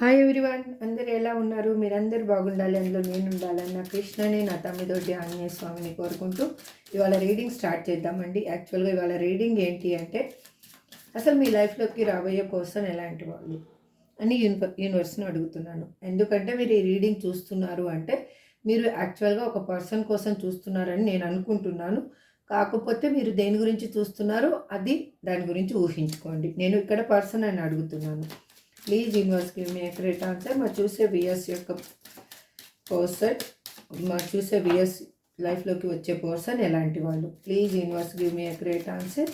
Hi everyone అందరు ఎలా ఉన్నారు? మీరందరూ బాగుండాలి అందులో నేను ఉండాలని నా కృష్ణని నా తమ్మిదొడ్డి ఆంజనేయ స్వామిని కోరుకుంటూ ఇవాళ రీడింగ్ స్టార్ట్ చేద్దామండి. యాక్చువల్గా ఇవాళ రీడింగ్ ఏంటి అంటే అసలు మీ లైఫ్లోకి రాబోయే పర్సన్ ఎలాంటి వాళ్ళు అని యూనివ యూనివర్స్ని అడుగుతున్నాను. ఎందుకంటే మీరు ఈ రీడింగ్ చూస్తున్నారు అంటే మీరు యాక్చువల్గా ఒక పర్సన్ కోసం చూస్తున్నారని నేను అనుకుంటున్నాను. కాకపోతే మీరు దేని గురించి చూస్తున్నారో అది దాని గురించి ఊహించుకోండి. నేను ఇక్కడ పర్సన్ అని అడుగుతున్నాను. Please universe give me accurate answer మా చూసే వియర్స్ యొక్క పర్సన్ మా చూసే వియర్స్ లైఫ్లోకి వచ్చే పర్సన్ ఎలాంటి వాళ్ళు? Please universe give me accurate answer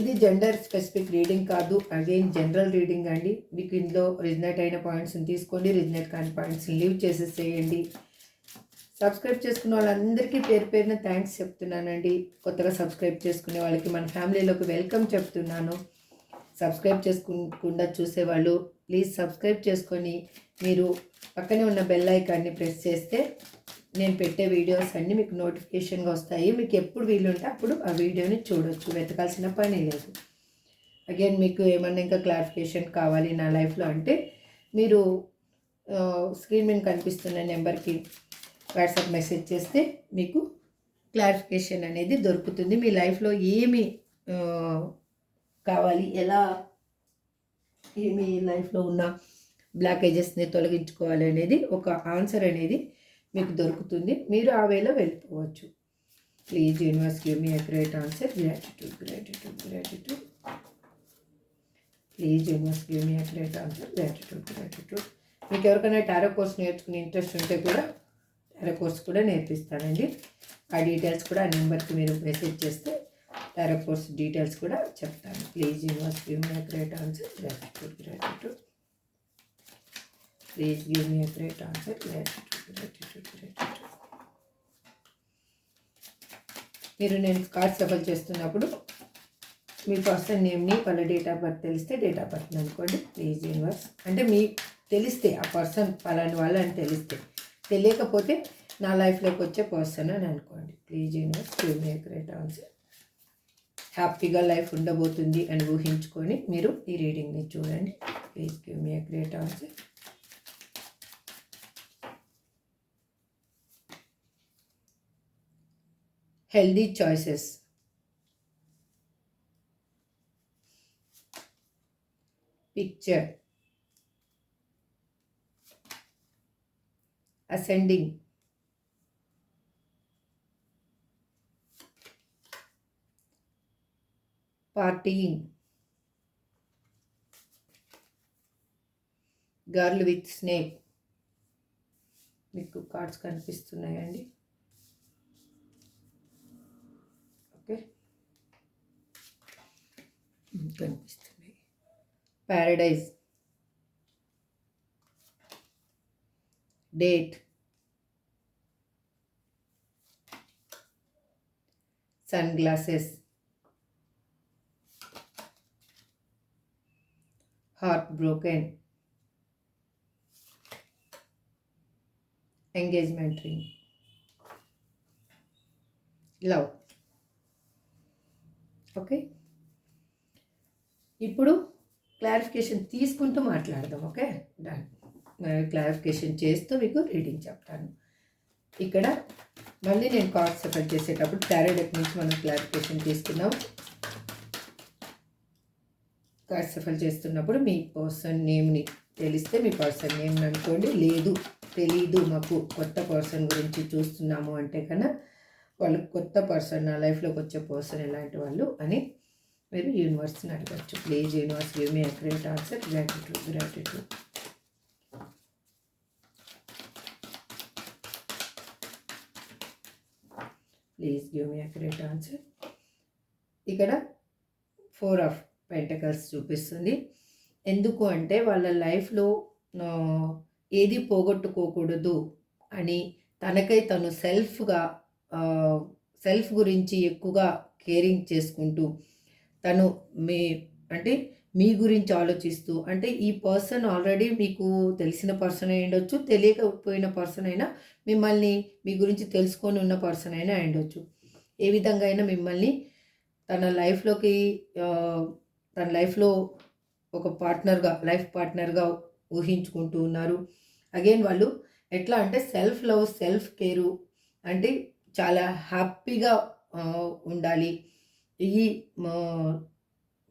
ఇది జెండర్ స్పెసిఫిక్ రీడింగ్ కాదు. అగైన్ జనరల్ రీడింగ్ అండి. మీకు ఇందులో రిజనేట్ అయిన పాయింట్స్ని తీసుకోండి. రిజనేట్ కాని పాయింట్స్ని లీవ్ చేసేసేయండి. సబ్స్క్రైబ్ చేసుకున్న వాళ్ళందరికీ పేరు పేరున థ్యాంక్స్ చెప్తున్నానండి. కొత్తగా సబ్స్క్రైబ్ చేసుకునే వాళ్ళకి మన ఫ్యామిలీలోకి వెల్కమ్ చెప్తున్నాను. సబ్స్క్రైబ్ చేసుకోకుండా చూసేవాళ్ళు ప్లీజ్ సబ్స్క్రైబ్ చేసుకొని మీరు పక్కనే ఉన్న బెల్ ఐకాన్ని ప్రెస్ చేస్తే నేను పెట్టే వీడియోస్ అన్నీ మీకు నోటిఫికేషన్గా వస్తాయి. మీకు ఎప్పుడు వీలుంటే అప్పుడు ఆ వీడియోని చూడొచ్చు. వెతకాల్సిన పని లేదు. అగైన్ మీకు ఏమన్నా ఇంకా క్లారిఫికేషన్ కావాలి నా లైఫ్లో అంటే మీరు స్క్రీన్ మీద కనిపిస్తున్న నెంబర్కి వాట్సాప్ మెసేజ్ చేస్తే మీకు క్లారిఫికేషన్ అనేది దొరుకుతుంది. మీ లైఫ్లో ఏమి కావాలి. ఎలా ఏమి మీ లైఫ్లో ఉన్న బ్లాకేజెస్ని తొలగించుకోవాలి అనేది ఒక ఆన్సర్ అనేది మీకు దొరుకుతుంది. మీరు ఆ వేలో వెళ్ళిపోవచ్చు. Please universe give me great answer. Gratitude gratitude gratitude. Please universe give me great answer. Gratitude gratitude. మీకు ఎవరికైనా టారో కోర్స్ నేర్చుకునే ఇంట్రెస్ట్ ఉంటే కూడా టారో కోర్స్ కూడా నేర్పిస్తానండి. ఆ డీటెయిల్స్ కూడా ఆ నెంబర్కి మీరు మెసేజ్ చేస్తే టారో కోర్స్ డీటెయిల్స్ కూడా చెప్తాను. Please universe give me great answer gratitude gratitude please give me great answer gratitude gratitude gratitude మీరు నేను కార్డ్ సఫల్ చేస్తున్నప్పుడు మీ పర్సన్ నేమ్ని వాళ్ళ డేట్ ఆఫ్ బర్త్ తెలిస్తే డేట్ ఆఫ్ బర్త్ అనుకోండి. ప్లీజ్ యూనివర్స్ అంటే మీ తెలిస్తే ఆ పర్సన్ పలాని వాళ్ళు అని తెలిస్తే. తెలియకపోతే నా లైఫ్లోకి వచ్చే పర్సన్ అని అనుకోండి. Please universe give me great answer హ్యాపీగా లైఫ్ ఉండబోతుంది అని ఊహించుకొని మీరు ఈ రీడింగ్ని చూడండి. Please give me great answer healthy choices picture ascending. Partying. Girl with snake మీకు కార్డ్స్ కనిపిస్తున్నాయండి. ఓకే hmm, కనిపిస్తున్నాయి. Paradise date sunglasses heart broken engagement ring love okay ఇప్పుడు క్లారిఫికేషన్ తీసుకుంటూ మాట్లాడదాం ఓకే డన్ క్లారిఫికేషన్ చేస్తూ మీకు రీడింగ్ చెప్తాను. ఇక్కడ మళ్ళీ నేను కార్డ్ సెపరేట్ చేసేటప్పుడు టారోడెక్ నుంచి మనం క్లారిఫికేషన్ తీసుకున్నాం కార్డ్ చేస్తున్నప్పుడు మీ పర్సన్ నేమ్ని తెలిస్తే మీ పర్సన్ నేమ్ని అనుకోండి. లేదు తెలీదు మాకు కొత్త పర్సన్ గురించి చూస్తున్నాము అంటే కన్నా వాళ్ళు కొత్త పర్సన్ నా లైఫ్లోకి వచ్చే పర్సన్ ఎలాంటి వాళ్ళు అని మీరు యూనివర్స్ని అడగచ్చు. Please universe give me accurate answer. Gratitude gratitude please give me accurate answer. ఇక్కడ ఫోర్ ఆఫ్ పెంటకల్స్ చూపిస్తుంది. ఎందుకు అంటే వాళ్ళ లైఫ్లో ఏది పోగొట్టుకోకూడదు అని తనకై తను సెల్ఫ్గా సెల్ఫ్ గురించి ఎక్కువగా కేరింగ్ చేసుకుంటూ తను మీ అంటే మీ గురించి ఆలోచిస్తూ అంటే ఈ పర్సన్ ఆల్రెడీ మీకు తెలిసిన పర్సన్ అయి ఉండొచ్చు తెలియకపోయిన పర్సన్ అయినా మిమ్మల్ని మీ గురించి తెలుసుకొని ఉన్న పర్సన్ అయినా అయి ఉండొచ్చు. ఏ విధంగా అయినా మిమ్మల్ని తన లైఫ్లోకి తన లైఫ్లో ఒక పార్ట్నర్గా లైఫ్ పార్ట్నర్గా ఊహించుకుంటూ ఉన్నారు. అగైన్ వాళ్ళు ఎట్లా అంటే సెల్ఫ్ లవ్ సెల్ఫ్ కేరు అంటే చాలా హ్యాపీగా ఉండాలి. ఈ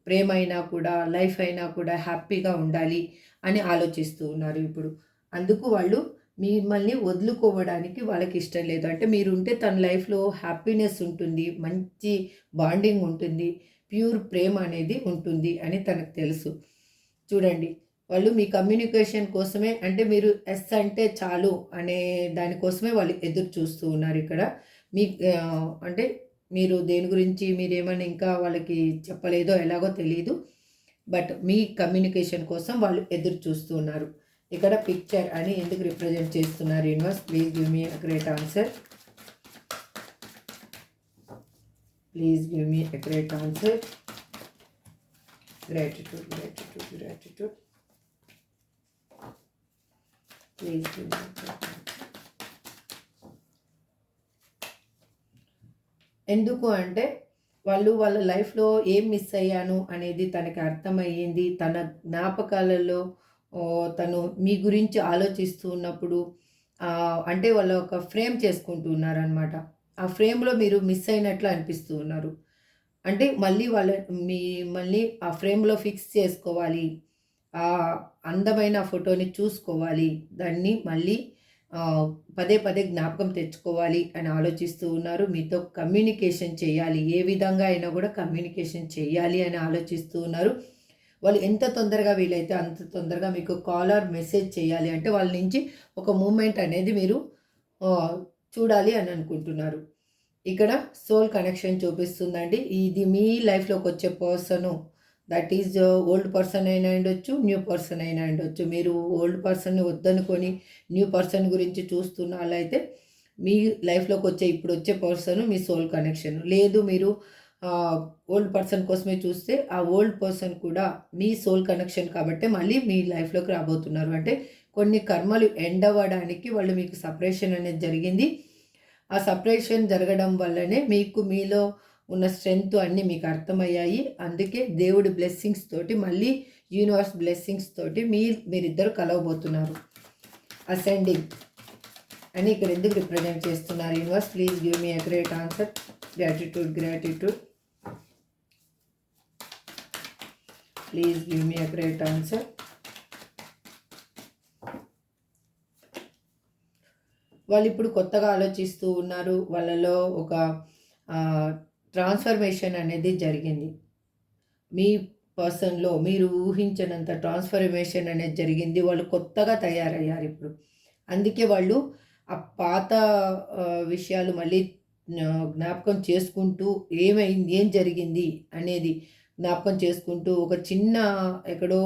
ప్రేమ అయినా కూడా లైఫ్ అయినా కూడా హ్యాపీగా ఉండాలి అని ఆలోచిస్తూ ఉన్నారు ఇప్పుడు. అందుకు వాళ్ళు మిమ్మల్ని వదులుకోవడానికి వాళ్ళకి ఇష్టం లేదు. అంటే మీరు ఉంటే తన లైఫ్లో హ్యాపీనెస్ ఉంటుంది మంచి బాండింగ్ ఉంటుంది. ప్యూర్ ప్రేమ అనేది ఉంటుంది అని తనకు తెలుసు. చూడండి వాళ్ళు మీ కమ్యూనికేషన్ కోసమే అంటే మీరు ఎస్ అంటే చాలు అనే దానికోసమే వాళ్ళు ఎదురు చూస్తూ ఉన్నారు ఇక్కడ. మీ అంటే మీరు దేని గురించి మీరు ఏమైనా ఇంకా వాళ్ళకి చెప్పలేదో ఎలాగో తెలియదు బట్ మీ కమ్యూనికేషన్ కోసం వాళ్ళు ఎదురు చూస్తూ ఉన్నారు. ఇక్కడ పిక్చర్ అని ఎందుకు రిప్రజెంట్ చేస్తున్నారు universe? Please give me great answer. Please give me great gratitude. Please give me a great answer. ఎందుకు అంటే వాళ్ళు వాళ్ళ లైఫ్లో ఏం మిస్ అయ్యాను అనేది తనకి అర్థమయ్యింది తన జ్ఞాపకాలలో తను మీ గురించి ఆలోచిస్తూ ఉన్నప్పుడు అంటే వాళ్ళ ఒక ఫ్రేమ్ చేసుకుంటున్నారనమాట ఆ ఫ్రేమ్లో మీరు మిస్ అయినట్లు అనిపిస్తూ ఉన్నారు. అంటే మళ్ళీ వాళ్ళ మీ మళ్ళీ ఆ ఫ్రేమ్లో ఫిక్స్ చేసుకోవాలి. ఆ అందమైన ఫోటోని చూసుకోవాలి. దాన్ని మళ్ళీ పదే పదే జ్ఞాపకం తెచ్చుకోవాలి అని ఆలోచిస్తూ ఉన్నారు. మీతో కమ్యూనికేషన్ చేయాలి. ఏ విధంగా అయినా కూడా కమ్యూనికేషన్ చేయాలి అని ఆలోచిస్తూ ఉన్నారు. వాళ్ళు ఎంత తొందరగా వీలైతే అంత తొందరగా మీకు కాల్ ఆర్ మెసేజ్ చేయాలి. అంటే వాళ్ళ నుంచి ఒక మూమెంట్ అనేది మీరు చూడాలి అని అనుకుంటున్నారు. ఇక్కడ సోల్ కనెక్షన్ చూపిస్తుందండి. ఇది మీ లైఫ్లోకి వచ్చే person that is old person అయినా ఉండొచ్చు న్యూ పర్సన్ అయినా ఉండొచ్చు. మీరు ఓల్డ్ పర్సన్ వద్దనుకొని న్యూ పర్సన్ గురించి చూస్తున్న వాళ్ళైతే మీ లైఫ్లోకి వచ్చే ఇప్పుడు వచ్చే పర్సన్ మీ సోల్ కనెక్షన్ లేదు మీరు ఓల్డ్ పర్సన్ కోసమే చూస్తే ఆ ఓల్డ్ పర్సన్ కూడా మీ సోల్ కనెక్షన్ కాబట్టి మళ్ళీ మీ లైఫ్లోకి రాబోతున్నారు. అంటే కొన్ని కర్మలు ఎండ్ అవ్వడానికి వాళ్ళు మీకు సపరేషన్ అనేది జరిగింది. ఆ సపరేషన్ జరగడం వల్లనే మీకు మీలో ఉన్న స్ట్రెంగ్త్ అన్నీ మీకు అర్థమయ్యాయి. అందుకే దేవుడి బ్లెస్సింగ్స్ తోటి మళ్ళీ యూనివర్స్ బ్లెస్సింగ్స్ తోటి మీ మీరిద్దరు కలవబోతున్నారు. అసెండింగ్ అని ఇక్కడ ఎందుకు రిప్రజెంట్ చేస్తున్నారు? Universe please give me a great answer. Gratitude gratitude. Please give me a great answer. వాళ్ళు ఇప్పుడు కొత్తగా ఆలోచిస్తూ ఉన్నారు. వాళ్ళలో ఒక ట్రాన్స్ఫర్మేషన్ అనేది జరిగింది. మీ పర్సన్లో మీరు ఊహించినంత ట్రాన్స్ఫర్మేషన్ అనేది జరిగింది. వాళ్ళు కొత్తగా తయారయ్యారు ఇప్పుడు. అందుకే వాళ్ళు ఆ పాత విషయాలు మళ్ళీ జ్ఞాపకం చేసుకుంటూ ఏమైంది ఏం జరిగింది అనేది జ్ఞాపకం చేసుకుంటూ ఒక చిన్న ఎక్కడో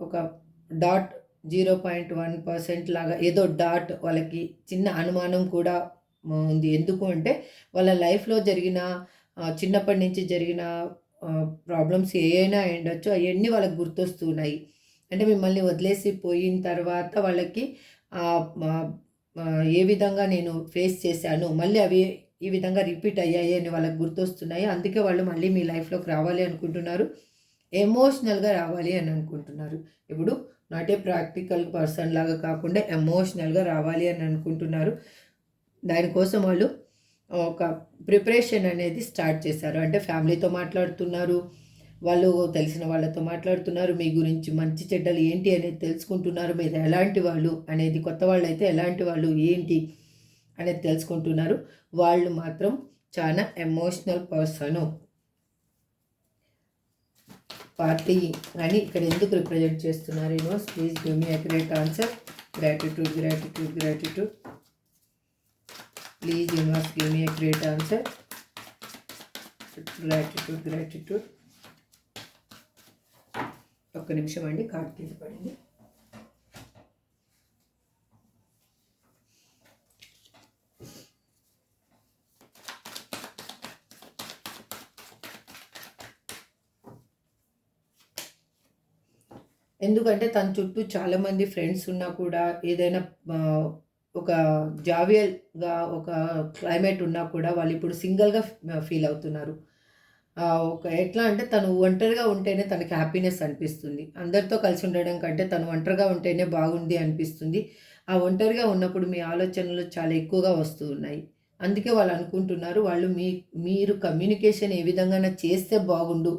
ఒక dot zero point one percent లాగా ఏదో డాట్ వాళ్ళకి చిన్న అనుమానం కూడా ఉంది. ఎందుకు అంటే వాళ్ళ లైఫ్లో జరిగిన చిన్నప్పటి నుంచి జరిగిన ప్రాబ్లమ్స్ ఏమైనా ఉండొచ్చు అవన్నీ వాళ్ళకి గుర్తొస్తున్నాయి. అంటే మిమ్మల్ని వదిలేసి పోయిన తర్వాత వాళ్ళకి ఏ విధంగా నేను ఫేస్ చేశాను మళ్ళీ అవి ఈ విధంగా రిపీట్ అయ్యాయి అని వాళ్ళకి గుర్తొస్తున్నాయి. అందుకే వాళ్ళు మళ్ళీ మీ లైఫ్లోకి రావాలి అనుకుంటున్నారు. ఎమోషనల్గా రావాలి అని అనుకుంటున్నారు. ఇప్పుడు నాట్ ఏ ప్రాక్టికల్ పర్సన్ లాగా కాకుండా ఎమోషనల్గా రావాలి అని అనుకుంటున్నారు. దానికోసం వాళ్ళు ఒక ప్రిపరేషన్ అనేది స్టార్ట్ చేశారు. అంటే ఫ్యామిలీతో మాట్లాడుతున్నారు వాళ్ళు తెలిసిన వాళ్ళతో మాట్లాడుతున్నారు మీ గురించి మంచి చెడ్డలు ఏంటి అనేది తెలుసుకుంటున్నారు మీరు ఎలాంటి వాళ్ళు అనేది కొత్త వాళ్ళు అయితే ఎలాంటి వాళ్ళు ఏంటి అనేది తెలుసుకుంటున్నారు. వాళ్ళు మాత్రం చాలా ఎమోషనల్ పర్సను పార్టీ అని ఇక్కడ ఎందుకు రిప్రజెంట్ చేస్తున్నారు you know please give me accurate answer gratitude gratitude gratitude please universe give me accurate answer gratitude gratitude ఒక్క నిమిషం అండి కార్డ్ తీసి పడింది. ఎందుకంటే తన చుట్టూ చాలామంది ఫ్రెండ్స్ ఉన్నా కూడా ఏదైనా ఒక జావియల్గా ఒక క్లైమేట్ ఉన్నా కూడా వాళ్ళు ఇప్పుడు సింగిల్గా ఫీల్ అవుతున్నారు. ఒక ఎట్లా అంటే తను ఒంటరిగా ఉంటేనే తనకి హ్యాపీనెస్ అనిపిస్తుంది. అందరితో కలిసి ఉండడం కంటే తను ఒంటరిగా ఉంటేనే బాగుంది అనిపిస్తుంది. ఆ ఒంటరిగా ఉన్నప్పుడు మీ ఆలోచనలు చాలా ఎక్కువగా వస్తూ ఉన్నాయి. అందుకే వాళ్ళు అనుకుంటున్నారు వాళ్ళు మీ మీరు కమ్యూనికేషన్ ఏ విధంగా చేస్తే బాగుండు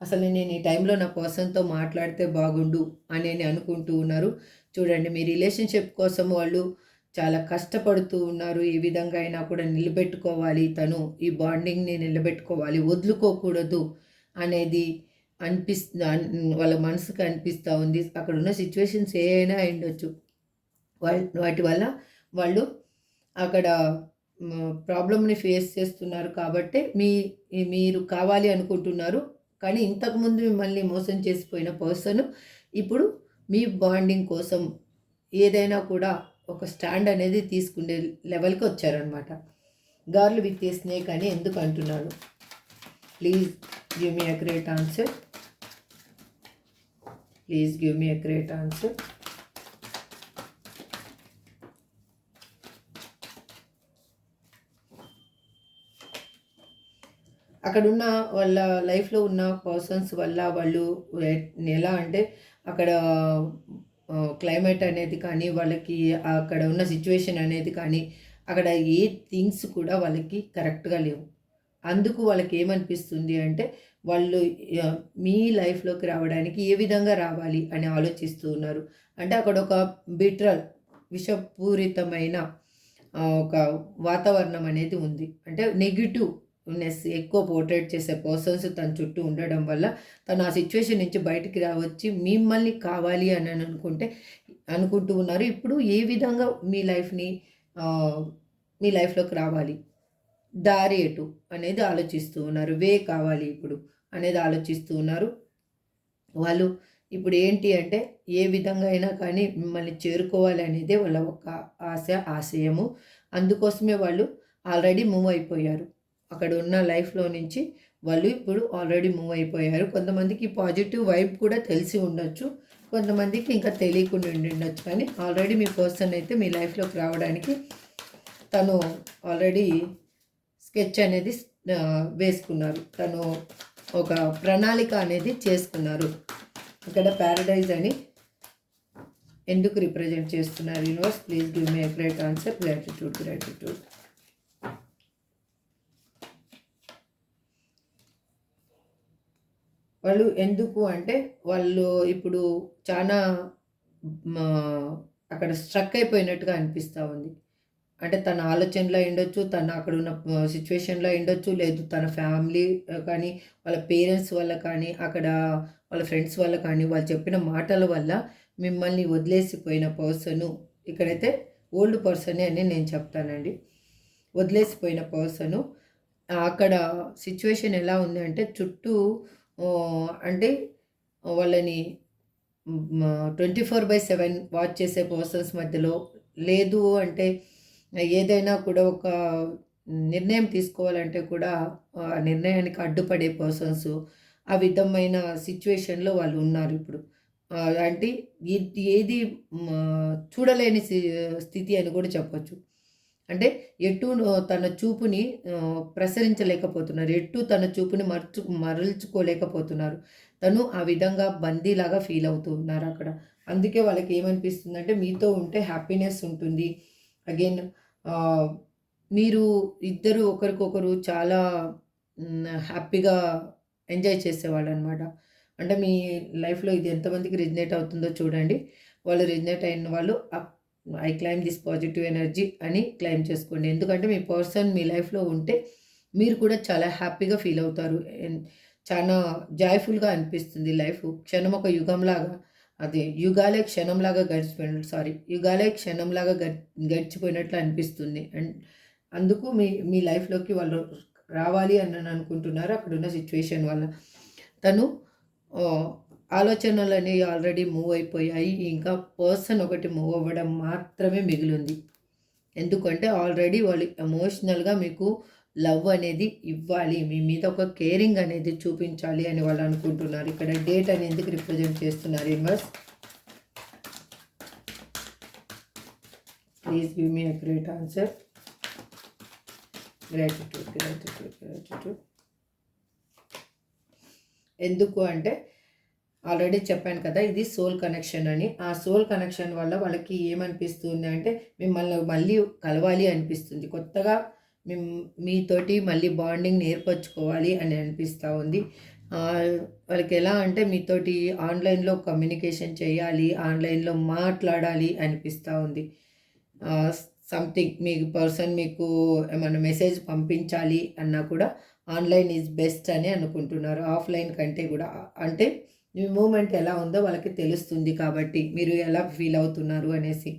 అసలు నేను ఈ టైంలో నా పర్సన్తో మాట్లాడితే బాగుండు అని అనుకుంటూ ఉన్నారు. చూడండి మీ రిలేషన్షిప్ కోసం వాళ్ళు చాలా కష్టపడుతూ ఉన్నారు. ఏ విధంగా అయినా కూడా నిలబెట్టుకోవాలి తను. ఈ బాండింగ్ని నిలబెట్టుకోవాలి. వదులుకోకూడదు అనేది అనిపిస్తు వాళ్ళ మనసుకు అనిపిస్తూ ఉంది. అక్కడ ఉన్న సిచ్యువేషన్స్ ఏ అయినా ఉండొచ్చు వాటి వల్ల వాళ్ళు అక్కడ ప్రాబ్లమ్ని ఫేస్ చేస్తున్నారు కాబట్టి మీ మీరు కావాలి అనుకుంటున్నారు. కానీ ఇంతకుముందు మిమ్మల్ని మోసం చేసిపోయిన పర్సన్ ఇప్పుడు మీ బాండింగ్ కోసం ఏదైనా కూడా ఒక స్టాండ్ అనేది తీసుకునే లెవెల్కి వచ్చారనమాట గార్లు విత్తే ఏ స్నేక్ అని ఎందుకు అంటున్నాడు please give me a great answer. Please give me a great answer. అక్కడ ఉన్న వాళ్ళ లైఫ్లో ఉన్న పర్సన్స్ వల్ల వాళ్ళు ఎలా అంటే అక్కడ క్లైమేట్ అనేది కానీ వాళ్ళకి అక్కడ ఉన్న సిచ్యువేషన్ అనేది కానీ అక్కడ ఏ థింగ్స్ కూడా వాళ్ళకి కరెక్ట్గా లేవు. అందుకు వాళ్ళకి ఏమనిపిస్తుంది అంటే వాళ్ళు మీ లైఫ్లోకి రావడానికి ఏ విధంగా రావాలి అని ఆలోచిస్తూ ఉన్నారు. అంటే అక్కడ ఒక బిట్రల్ విషపూరితమైన ఒక వాతావరణం అనేది ఉంది. అంటే నెగిటివ్ నెస్ ఎక్కువ పోర్ట్రేట్ చేసే పర్సన్స్ తన చుట్టూ ఉండడం వల్ల తను ఆ సిచ్యువేషన్ నుంచి బయటికి రావచ్చి మిమ్మల్ని కావాలి అని అనుకుంటే అనుకుంటూ ఉన్నారు. ఇప్పుడు ఏ విధంగా మీ లైఫ్ని మీ లైఫ్లోకి రావాలి? దారి ఎటు అనేది ఆలోచిస్తూ ఉన్నారు. వే కావాలి ఇప్పుడు అనేది ఆలోచిస్తూ ఉన్నారు. వాళ్ళు ఇప్పుడు ఏంటి అంటే ఏ విధంగా అయినా కానీ మిమ్మల్ని చేరుకోవాలి అనేదే వాళ్ళ ఒక ఆశ ఆశయము. అందుకోసమే వాళ్ళు ఆల్రెడీ మూవ్ అయిపోయారు. అక్కడ ఉన్న లైఫ్లో నుంచి వాళ్ళు ఇప్పుడు ఆల్రెడీ మూవ్ అయిపోయారు. కొంతమందికి పాజిటివ్ వైబ్ కూడా తెలిసి ఉండొచ్చు. కొంతమందికి ఇంకా తెలియకుండా ఉండి ఉండొచ్చు. కానీ ఆల్రెడీ మీ పర్సన్ అయితే మీ లైఫ్లోకి రావడానికి తను ఆల్రెడీ స్కెచ్ అనేది వేసుకున్నారు. తను ఒక ప్రణాళిక అనేది చేసుకున్నారు. ఇక్కడ ప్యారడైజ్ అని ఎందుకు రిప్రజెంట్ చేస్తున్నారు universe? Please give me great answer. Gratitude gratitude. వాళ్ళు ఎందుకు అంటే వాళ్ళు ఇప్పుడు చాలా అక్కడ స్ట్రక్ అయిపోయినట్టుగా అనిపిస్తూ ఉంది. అంటే తన ఆలోచనలో ఉండొచ్చు తన అక్కడ ఉన్న సిచ్యువేషన్లో ఉండొచ్చు లేదు తన ఫ్యామిలీ కానీ వాళ్ళ పేరెంట్స్ వల్ల కానీ అక్కడ వాళ్ళ ఫ్రెండ్స్ వల్ల కానీ వాళ్ళు చెప్పిన మాటల వల్ల మిమ్మల్ని వదిలేసిపోయిన పర్సను ఇక్కడైతే ఓల్డ్ పర్సనే అని నేను చెప్తానండి. వదిలేసిపోయిన పర్సను అక్కడ సిచ్యువేషన్ ఎలా ఉంది అంటే చుట్టూ అంటే వాళ్ళని twenty four by seven watch చేసే పర్సన్స్ మధ్యలో లేదు అంటే ఏదైనా కూడా ఒక నిర్ణయం తీసుకోవాలంటే కూడా ఆ నిర్ణయానికి అడ్డుపడే పర్సన్స్ ఆ విధమైన సిచ్యువేషన్లో వాళ్ళు ఉన్నారు ఇప్పుడు. అంటే ఏది చూడలేని స్థితి అని కూడా చెప్పొచ్చు. అంటే ఎటు తన చూపుని ప్రసరించలేకపోతున్నారు. ఎటు తన చూపుని మరచు మరల్చుకోలేకపోతున్నారు. తను ఆ విధంగా బందీలాగా ఫీల్ అవుతున్నారు అక్కడ. అందుకే వాళ్ళకి ఏమనిపిస్తుంది అంటే మీతో ఉంటే హ్యాపీనెస్ ఉంటుంది. అగైన్ మీరు ఇద్దరు ఒకరికొకరు చాలా హ్యాపీగా ఎంజాయ్ చేసేవాళ్ళు అనమాట అంటే మీ లైఫ్లో ఇది ఎంతమందికి రిజనేట్ అవుతుందో చూడండి. వాళ్ళు రిజనేట్ అయిన వాళ్ళు I claim this positive energy అని క్లైమ్ చేసుకోండి. ఎందుకంటే మీ పర్సన్ మీ లైఫ్లో ఉంటే మీరు కూడా చాలా హ్యాపీగా ఫీల్ అవుతారు. అండ్ చాలా జాయ్ఫుల్గా అనిపిస్తుంది లైఫ్ క్షణం ఒక యుగంలాగా అదే యుగాలే క్షణంలాగా గడిచిపోయిన సారీ యుగాలే క్షణంలాగా గడిచిపోయినట్లు అనిపిస్తుంది. అండ్ అందుకు మీ మీ లైఫ్లోకి వాళ్ళు రావాలి అని అనుకుంటున్నారు. అక్కడ ఉన్న సిచ్యువేషన్ వల్ల తను ఆలోచనలు అనేవి ఆల్రెడీ మూవ్ అయిపోయాయి. ఇంకా పర్సన్ ఒకటి మూవ్ అవ్వడం మాత్రమే మిగిలింది. ఎందుకంటే ఆల్రెడీ వాళ్ళు ఎమోషనల్గా మీకు లవ్ అనేది ఇవ్వాలి. మీ మీద ఒక కేరింగ్ అనేది చూపించాలి అని వాళ్ళు అనుకుంటున్నారు. ఇక్కడ డేట్ అనేది రిప్రజెంట్ చేస్తున్నారు universe. Please give me a great answer. Gratitude gratitude gratitude ఎందుకు అంటే ఆల్రెడీ చెప్పాను కదా ఇది సోల్ కనెక్షన్ అని. ఆ సోల్ కనెక్షన్ వల్ల వాళ్ళకి ఏమనిపిస్తుంది అంటే మిమ్మల్ని మళ్ళీ కలవాలి అనిపిస్తుంది. కొత్తగా మేము మీతోటి మళ్ళీ బాండింగ్ నేర్పరచుకోవాలి అని అనిపిస్తూ ఉంది. వాళ్ళకి ఎలా అంటే మీతోటి ఆన్లైన్లో కమ్యూనికేషన్ చేయాలి ఆన్లైన్లో మాట్లాడాలి అనిపిస్తూ ఉంది. సంథింగ్ మీకు పర్సన్ మీకు ఏమైనా మెసేజ్ పంపించాలి అన్నా కూడా ఆన్లైన్ ఈజ్ బెస్ట్ అని అనుకుంటున్నారు. ఆఫ్లైన్ కంటే కూడా. అంటే మీ మూమెంట్ ఎలా ఉందో వాళ్ళకి తెలుస్తుంది కాబట్టి మీరు ఎలా ఫీల్ అవుతున్నారు అనేసి.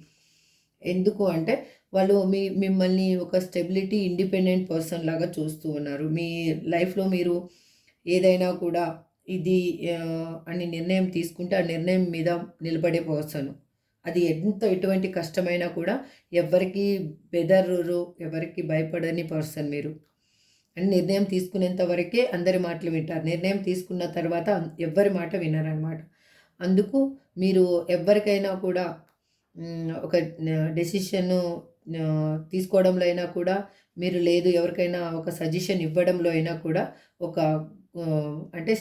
ఎందుకు అంటే వాళ్ళు మీ మిమ్మల్ని ఒక స్టెబిలిటీ ఇండిపెండెంట్ పర్సన్ లాగా చూస్తూ ఉన్నారు. మీ లైఫ్లో మీరు ఏదైనా కూడా ఇది అని నిర్ణయం తీసుకుంటే ఆ నిర్ణయం మీద నిలబడే పర్సన్. అది ఎంత ఎటువంటి కష్టమైనా కూడా ఎవరికి బెదర్రు ఎవరికి భయపడని పర్సన్ మీరు. అని నిర్ణయం తీసుకునేంత వరకే అందరి మాటలు వింటారు. నిర్ణయం తీసుకున్న తర్వాత ఎవ్వరి మాట వినరనమాట అందుకు మీరు ఎవరికైనా కూడా ఒక డెసిషన్ తీసుకోవడంలో అయినా కూడా మీరు లేదు ఎవరికైనా ఒక సజెషన్ ఇవ్వడంలో అయినా కూడా ఒక అంటే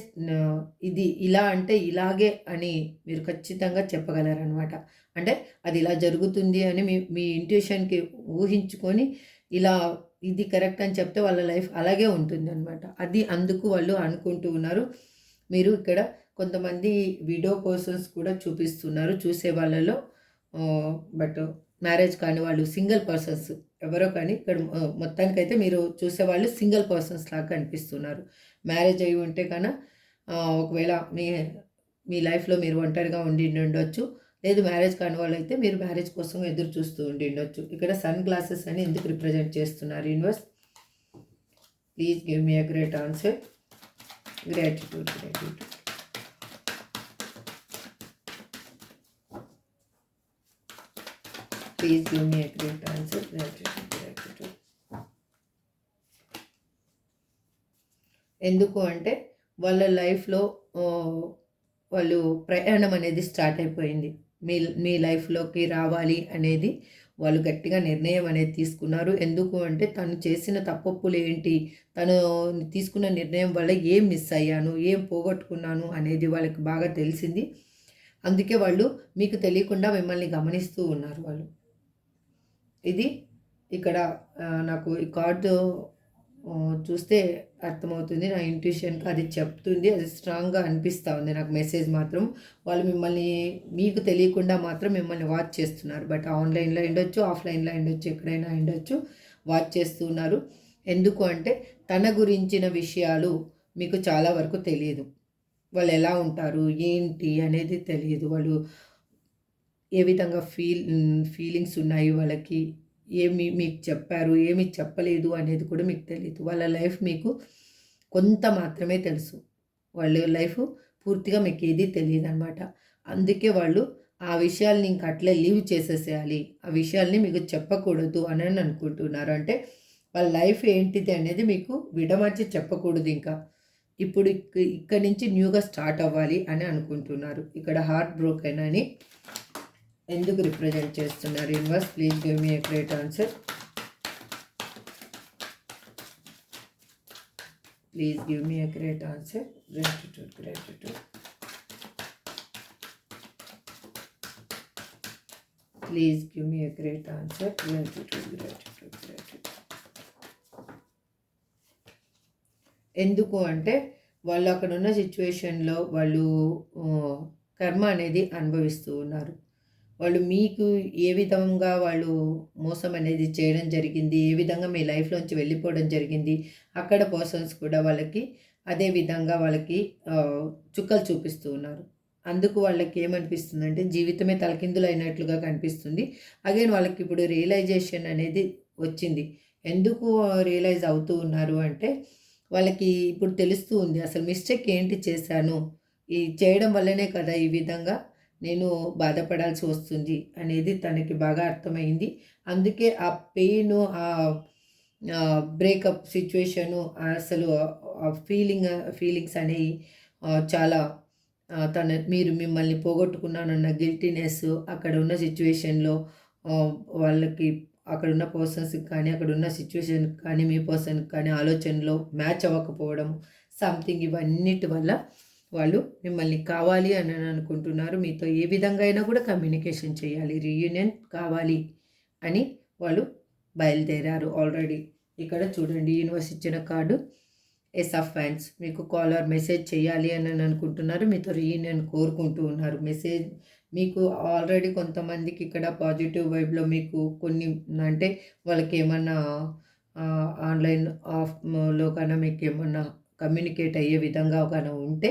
ఇది ఇలా అంటే ఇలాగే అని మీరు ఖచ్చితంగా చెప్పగలరనమాట అంటే అది ఇలా జరుగుతుంది అని మీ మీ ఇంట్యూషన్కి ఊహించుకొని ఇలా ఇది కరెక్ట్ అని చెప్తే వాళ్ళ లైఫ్ అలాగే ఉంటుంది అనమాట అది అందుకు వాళ్ళు అనుకుంటూ ఉన్నారు. మీరు ఇక్కడ కొంతమంది వీడియో పర్సన్స్ కూడా చూపిస్తున్నారు చూసే వాళ్ళలో. బట్ మ్యారేజ్ కాని వాళ్ళు సింగిల్ పర్సన్స్ ఎవరో కానీ ఇక్కడ మొత్తానికైతే మీరు చూసేవాళ్ళు సింగిల్ పర్సన్స్ లాగా కనిపిస్తున్నారు. మ్యారేజ్ అయి ఉంటే కన్నా ఒకవేళ మీ మీ లైఫ్లో మీరు ఒంటరిగా ఉండి ఉండొచ్చు. లేదు మ్యారేజ్ కాని వాళ్ళు అయితే మీరు మ్యారేజ్ కోసం ఎదురు చూస్తూ ఉండి ఉండొచ్చు. ఇక్కడ సన్ గ్లాసెస్ అని ఎందుకు రిప్రజెంట్ చేస్తున్నారు universe? Please give me a great answer gratitude gratitude please give me a great answer gratitude gratitude ఎందుకు అంటే వాళ్ళ లైఫ్లో వాళ్ళు ప్రయాణం అనేది స్టార్ట్ అయిపోయింది. మీ మీ లైఫ్లోకి రావాలి అనేది వాళ్ళు గట్టిగా నిర్ణయం అనేది తీసుకున్నారు. ఎందుకు అంటే తను చేసిన తప్పప్పులు ఏంటి? తను తీసుకున్న నిర్ణయం వల్ల ఏం మిస్ అయ్యాను? ఏం పోగొట్టుకున్నాను అనేది వాళ్ళకి బాగా తెలిసింది. అందుకే వాళ్ళు మీకు తెలియకుండా మిమ్మల్ని గమనిస్తూ ఉన్నారు వాళ్ళు. ఇది ఇక్కడ నాకు ఈ కార్డు చూస్తే అర్థమవుతుంది నా ఇంట్యూషన్కి అది చెప్తుంది అది స్ట్రాంగ్గా అనిపిస్తూ ఉంది నాకు మెసేజ్ మాత్రం. వాళ్ళు మిమ్మల్ని మీకు తెలియకుండా మాత్రం మిమ్మల్ని వాచ్ చేస్తున్నారు. బట్ ఆన్లైన్లో ఉండొచ్చు ఆఫ్లైన్లో ఉండొచ్చు ఎక్కడైనా ఉండొచ్చు వాచ్ చేస్తున్నారు ఎందుకు అంటే తన గురించిన విషయాలు మీకు చాలా వరకు తెలియదు. వాళ్ళు ఎలా ఉంటారు ఏంటి అనేది తెలియదు. వాళ్ళు ఏ విధంగా ఫీల్ ఫీలింగ్స్ ఉన్నాయి వాళ్ళకి ఏమి మీకు చెప్పారు ఏమి చెప్పలేదు అనేది కూడా మీకు తెలియదు వాళ్ళ లైఫ్ మీకు కొంత మాత్రమే తెలుసు. వాళ్ళ లైఫ్ పూర్తిగా మీకు ఏది తెలియదు అనమాట అందుకే వాళ్ళు ఆ విషయాల్ని ఇంక అట్లే లీవ్ చేసేసేయాలి. ఆ విషయాల్ని మీకు చెప్పకూడదు అని అనుకుంటున్నారు. అంటే వాళ్ళ లైఫ్ ఏంటిది అనేది మీకు విడమర్చి చెప్పకూడదు ఇంకా. ఇప్పుడు ఇక్కడి నుంచి న్యూగా స్టార్ట్ అవ్వాలి అని అనుకుంటున్నారు. ఇక్కడ హార్ట్ బ్రోకెన్ అని. ఎందుకు రిప్రజెంట్ చేస్తున్నారు? Universe please give me a great answer please give me a great answer gratitude gratitude please give me a great answer gratitude gratitude gratitude ఎందుకు అంటే వాళ్ళు అక్కడ ఉన్న సిచ్యువేషన్లో వాళ్ళు కర్మ అనేది అనుభవిస్తూ ఉన్నారు. వాళ్ళు మీకు ఏ విధంగా వాళ్ళు మోసం అనేది చేయడం జరిగింది ఏ విధంగా మీ లైఫ్లోంచి వెళ్ళిపోవడం జరిగింది అక్కడ పర్సన్స్ కూడా వాళ్ళకి అదే విధంగా వాళ్ళకి చుక్కలు చూపిస్తూ ఉన్నారు. అందుకు వాళ్ళకి ఏమనిపిస్తుందంటే జీవితమే తలకిందులు అయినట్లుగా కనిపిస్తుంది. అగైన్ వాళ్ళకి ఇప్పుడు రియలైజేషన్ అనేది వచ్చింది. ఎందుకు రియలైజ్ అవుతూ ఉన్నారు అంటే వాళ్ళకి ఇప్పుడు తెలుస్తూ ఉంది అసలు మిస్టేక్ ఏంటి చేశాను? ఈ చేయడం వల్లనే కదా ఈ విధంగా నేను బాధపడాల్సి వస్తుంది అనేది తనకి బాగా అర్థమైంది. అందుకే ఆ పెయిన్ ఆ బ్రేకప్ సిచ్యువేషను అసలు ఫీలింగ్ ఫీలింగ్స్ అనేవి చాలా తన మీరు మిమ్మల్ని పోగొట్టుకున్నానన్న గిల్టీనెస్ అక్కడ ఉన్న సిచ్యువేషన్లో వాళ్ళకి అక్కడ ఉన్న పర్సన్స్కి కానీ అక్కడ ఉన్న సిచ్యువేషన్కి కానీ మీ పర్సన్కి కానీ ఆలోచనలో మ్యాచ్ అవ్వకపోవడం సంథింగ్ ఇవన్నిటి వల్ల వాళ్ళు మిమ్మల్ని కావాలి అని అనుకుంటున్నారు. మీతో ఏ విధంగా అయినా కూడా కమ్యూనికేషన్ చేయాలి. రీయూనియన్ కావాలి అని వాళ్ళు బయలుదేరారు ఆల్రెడీ. ఇక్కడ చూడండి యూనివర్స్ ఇచ్చిన కార్డు. ఎస్ ఆఫ్ ఫ్యాన్స్ మీకు కాల్ ఆర్ మెసేజ్ చేయాలి అని అనుకుంటున్నారు. మీతో రీయూనియన్ కోరుకుంటూ ఉన్నారు. మెసేజ్ మీకు ఆల్రెడీ కొంతమందికి ఇక్కడ పాజిటివ్ వైబ్లో మీకు కొన్ని అంటే వాళ్ళకి ఏమన్నా ఆన్లైన్ ఆఫ్లో కన్నా మీకు ఏమన్నా కమ్యూనికేట్ అయ్యే విధంగా కానీ ఉంటే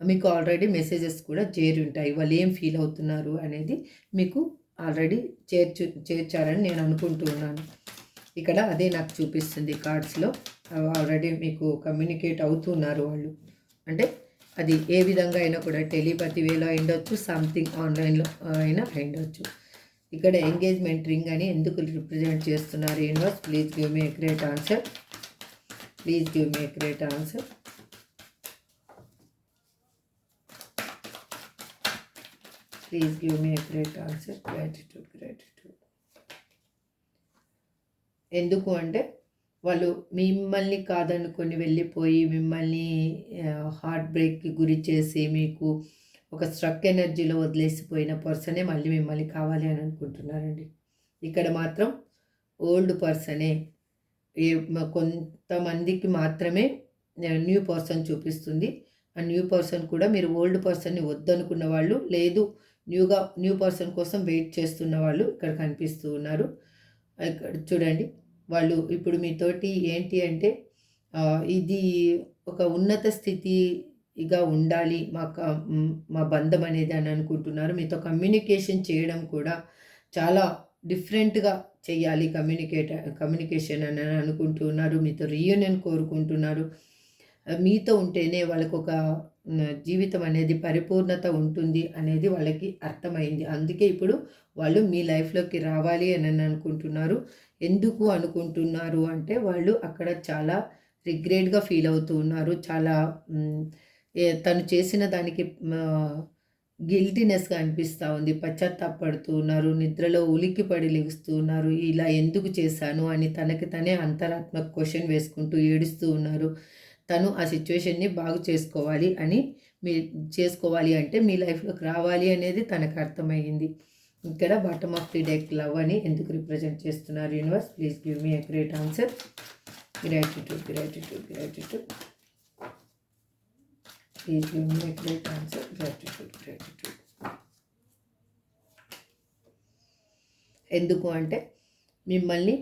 మీకు ఆల్రెడీ మెసేజెస్ కూడా చేరి ఉంటాయి. వాళ్ళు ఏం ఫీల్ అవుతున్నారు అనేది మీకు ఆల్రెడీ చేర్చు చేర్చారని నేను అనుకుంటున్నాను ఇక్కడ అదే నాకు చూపిస్తుంది కార్డ్స్లో ఆల్రెడీ మీకు కమ్యూనికేట్ అవుతున్నారు వాళ్ళు. అంటే అది ఏ విధంగా అయినా కూడా టెలిపతి వేలో అయిండొచ్చు సంథింగ్ ఆన్లైన్లో అయినా అయిండొచ్చు. ఇక్కడ ఎంగేజ్మెంట్ రింగ్ అని ఎందుకు రిప్రజెంట్ చేస్తున్నారు? Universe please give me great answer please give me great answer please give me great answer gratitude gratitude ఎందుకు అంటే వాళ్ళు మిమ్మల్ని కాదనుకొని వెళ్ళిపోయి మిమ్మల్ని హార్ట్ బ్రేక్కి గురి చేసి మీకు ఒక స్ట్రక్ ఎనర్జీలో వదిలేసిపోయిన పర్సనే మళ్ళీ మిమ్మల్ని కావాలి అని అనుకుంటున్నారండి. ఇక్కడ మాత్రం ఓల్డ్ పర్సనే ఏ కొంతమందికి మాత్రమే న్యూ పర్సన్ చూపిస్తుంది. ఆ న్యూ పర్సన్ కూడా మీరు ఓల్డ్ పర్సన్ని వద్దనుకున్న వాళ్ళు లేదు న్యూగా న్యూ పర్సన్ కోసం వెయిట్ చేస్తున్న వాళ్ళు ఇక్కడ కనిపిస్తూ ఉన్నారు. ఇక్కడ చూడండి వాళ్ళు ఇప్పుడు మీతోటి ఏంటి అంటే ఇది ఒక ఉన్నత స్థితిగా ఉండాలి మా మా బంధం అనేది అని అనుకుంటున్నారు. మీతో కమ్యూనికేషన్ చేయడం కూడా చాలా డిఫరెంట్గా చేయాలి కమ్యూనికేట్ కమ్యూనికేషన్ అని అనుకుంటున్నారు. మీతో రీయూనియన్ కోరుకుంటున్నారు. మీతో ఉంటేనే వాళ్ళకు ఒక జీవితం అనేది పరిపూర్ణత ఉంటుంది అనేది వాళ్ళకి అర్థమైంది. అందుకే ఇప్పుడు వాళ్ళు మీ లైఫ్లోకి రావాలి అని అనుకుంటున్నారు. ఎందుకు అనుకుంటున్నారు అంటే వాళ్ళు అక్కడ చాలా రిగ్రెట్గా ఫీల్ అవుతూ ఉన్నారు. చాలా తను చేసిన దానికి గిల్టీనెస్గా అనిపిస్తూ ఉంది. పశ్చాత్తాపడుతూ ఉన్నారు. నిద్రలో ఉలిక్కి పడి లెగుస్తూ ఉన్నారు. ఇలా ఎందుకు చేశాను అని తనకి తనే అంతరాత్మ క్వశ్చన్ వేసుకుంటూ ఏడుస్తూ ఉన్నారు. తను ఆ సిచ్యువేషన్ని బాగు చేసుకోవాలి అని మీ చేసుకోవాలి అంటే మీ లైఫ్లోకి రావాలి అనేది తనకు అర్థమైంది ఇక్కడ bottom of the deck love అని ఎందుకు రిప్రజెంట్ చేస్తున్నారు universe please give me a great answer gratitude gratitude gratitude please give me a great answer gratitude gratitude ఎందుకు అంటే మిమ్మల్ని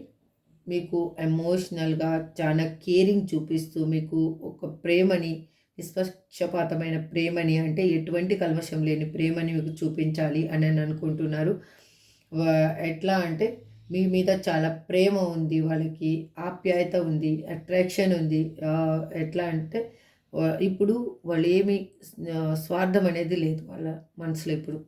మీకు ఎమోషనల్గా చాలా కేరింగ్ చూపిస్తూ మీకు ఒక ప్రేమని నిష్పక్షపాతమైన ప్రేమని అంటే ఎటువంటి కల్మషం లేని ప్రేమని మీకు చూపించాలి అని అనుకుంటున్నారు. ఎట్లా అంటే మీ మీద చాలా ప్రేమ ఉంది వాళ్ళకి ఆప్యాయత ఉంది అట్రాక్షన్ ఉంది. ఎట్లా అంటే ఇప్పుడు వాళ్ళు ఏమి స్వార్థం అనేది లేదు వాళ్ళ మనసులో ఇప్పుడు.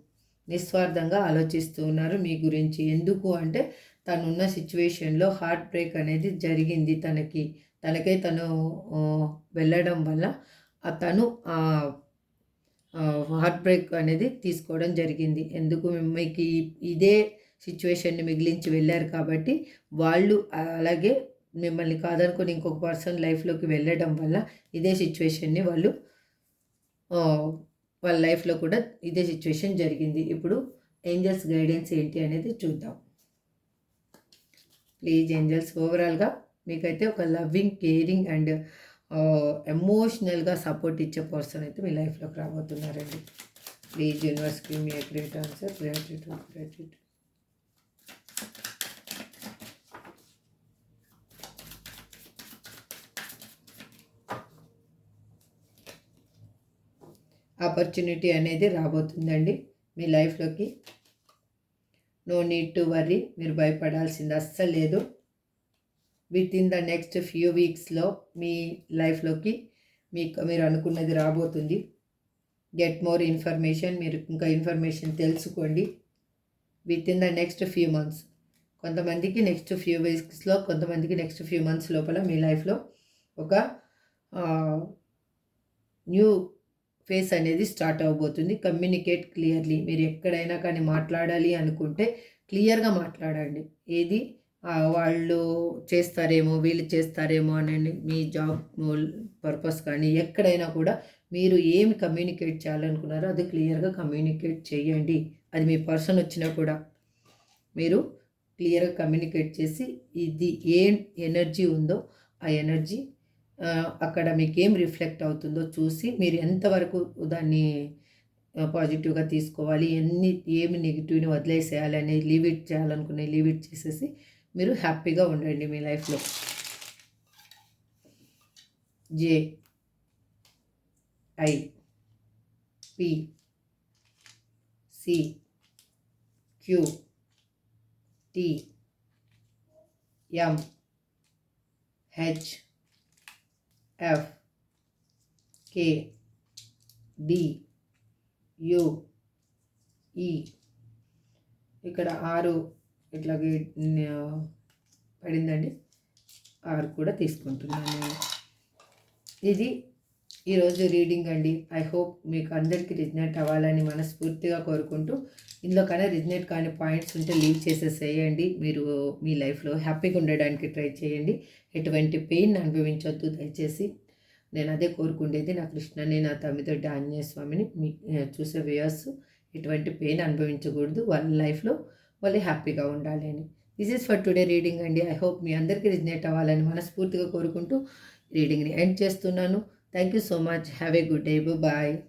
నిస్వార్థంగా ఆలోచిస్తూ ఉన్నారు మీ గురించి. ఎందుకు అంటే తనున్న సిచ్యువేషన్లో హార్ట్ బ్రేక్ అనేది జరిగింది తనకి. తనకే తను వెళ్ళడం వల్ల తను హార్ట్ బ్రేక్ అనేది తీసుకోవడం జరిగింది. ఎందుకు మీకు ఇదే సిచ్యువేషన్ని మిగిలించి వెళ్ళారు కాబట్టి వాళ్ళు అలాగే మిమ్మల్ని కాదనుకుని ఇంకొక పర్సన్ లైఫ్లోకి వెళ్ళడం వల్ల ఇదే సిచ్యువేషన్ని వాళ్ళు వాళ్ళ లైఫ్లో కూడా ఇదే సిచ్యువేషన్ జరిగింది. ఇప్పుడు ఏంజల్స్ గైడెన్స్ ఏంటి అనేది చూద్దాం. ప్లీజ్ ఏంజల్స్ ఓవరాల్గా మీకైతే ఒక లవ్వింగ్ కేరింగ్ అండ్ ఎమోషనల్గా సపోర్ట్ ఇచ్చే పర్సన్ అయితే మీ లైఫ్లోకి రాబోతున్నారండి. Please యూనివర్స్కి me great answer gratitude gratitude opportunity అనేది రాబోతుందండి మీ లైఫ్లోకి నో నీడ్ టు వర్రీ మీరు భయపడాల్సింది అస్సలు లేదు. Within the next few వీక్స్లో మీ లైఫ్లోకి మీకు మీరు అనుకున్నది రాబోతుంది. గెట్ మోర్ ఇన్ఫర్మేషన్ మీరు ఇంకా ఇన్ఫర్మేషన్ తెలుసుకోండి. Within the next few months కొంతమందికి నెక్స్ట్ ఫ్యూ వీక్స్లో కొంతమందికి నెక్స్ట్ ఫ్యూ మంత్స్ లోపల మీ లైఫ్లో ఒక న్యూ ఫేస్ అనేది స్టార్ట్ అవ్వబోతుంది కమ్యూనికేట్ క్లియర్లీ. మీరు ఎక్కడైనా కానీ మాట్లాడాలి అనుకుంటే క్లియర్గా మాట్లాడండి. ఏది? వాళ్ళు చేస్తారేమో వీళ్ళు చేస్తారేమో అని మీ జాబ్ పర్పస్ కానీ ఎక్కడైనా కూడా మీరు ఏమి కమ్యూనికేట్ చేయాలనుకున్నారో అది క్లియర్గా కమ్యూనికేట్ చేయండి. అది మీ పర్సన్ వచ్చినా కూడా మీరు క్లియర్గా కమ్యూనికేట్ చేసి ఇది ఏ ఎనర్జీ ఉందో ఆ ఎనర్జీ అక్కడ మీకు ఏం రిఫ్లెక్ట్ అవుతుందో చూసి మీరు ఎంతవరకు దాన్ని పాజిటివ్గా తీసుకోవాలి ఎన్ని ఏమి నెగిటివ్ని వదిలేసేయాలి అనేది లీవ్ ఇట్ చేయాలనుకునే లీవ్ ఇట్ చేసేసి మీరు హ్యాపీగా ఉండండి మీ లైఫ్లో. J. I. P. C. Q. T. M H. F K D U ఈ ఇక్కడ ఆరు ఇట్లాగే పడిందండి. ఆరు కూడా తీసుకుంటున్నాను. ఇది ఈరోజు రీడింగ్ అండి. ఐ హోప్ మీకు అందరికీ రిజనేట్ అవ్వాలని మనస్ఫూర్తిగా కోరుకుంటూ ఇందులో కానీ రిజనేట్ కాని పాయింట్స్ ఉంటే లీవ్ చేసేసేయండి. మీరు మీ లైఫ్లో హ్యాపీగా ఉండడానికి ట్రై చేయండి. ఎటువంటి పెయిన్ అనుభవించొద్దు. దయచేసి నేను అదే కోరుకుండేది నా కృష్ణని నా తమ్మిదొడ్డి ఆంజనేయ స్వామిని మీ చూసే వ్యూయర్స్ ఎటువంటి పెయిన్ అనుభవించకూడదు. వాళ్ళ లైఫ్లో వాళ్ళు హ్యాపీగా ఉండాలి అని. This is for today reading అండి. ఐ హోప్ మీ అందరికీ రిజనేట్ అవ్వాలని మనస్ఫూర్తిగా కోరుకుంటూ రీడింగ్ని ఎండ్ చేస్తున్నాను. Thank you so much. Have a good day. Bye bye.